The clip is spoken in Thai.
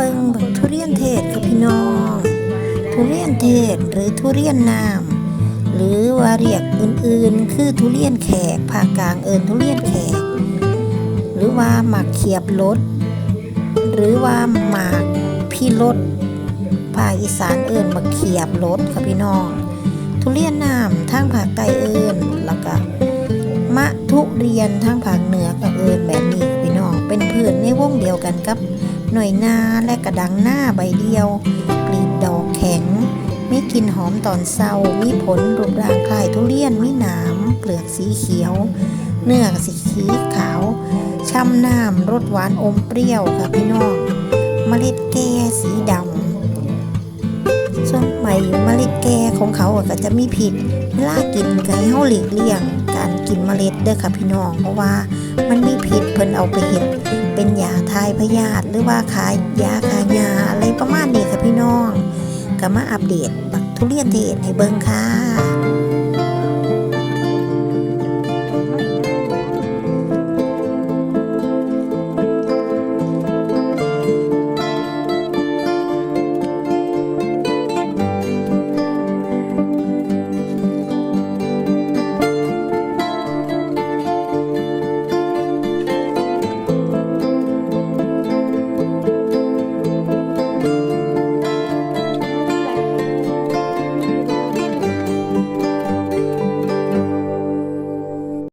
เบิงบักทุเรียนเทศค่ะพี่น้อง ทุเรียนเทศหรือทุเรียนน้ำหรือว่าเรียกอื่นๆ คือทุเรียนแขกภาคกลางเอินทุเรียนแขก หรือว่าหมากเขียบรสหรือว่าหมากพี่รสภาคอีสานเอินหมากเขียบรสค่ะพี่น้อง ทุเรียนน้ำทางภาคใต้เอินแล้วก็มะทุเรียนทางภาคเหนือก็เอินแบบนี้ ดียวกันกับ หน่วยนาและกระดังหน้าใบเดียว กลีบดอกแข็ง ไมีกลิ่นหอมตอนเศร้า มีผลรูปร่างคล้ายทุเรียนมีหนามเปลือกสีเขียว เนื้อสีขีขาว ช่ำน้ำรสหวานอมเปรี้ยวค่ะพี่น้องเมล็ดแก่สีดำส่วนใบเมล็ดแก่ของเขาอะก็จะมีผิดเวลากินก็ให้เฮาหลีกเลี่ยงการกินเมล็ดเด้อค่ะพี่น้องเพราะว่า มันมีพิษเพิ่นเอาไปเห็ดเป็นยาทายพยาธิหรือว่าขายยาขายยาอะไรประมาณนี้ค่ะพี่น้องก็มาอัปเดตบักทุเรียนเทศให้เบิ่งค่ะ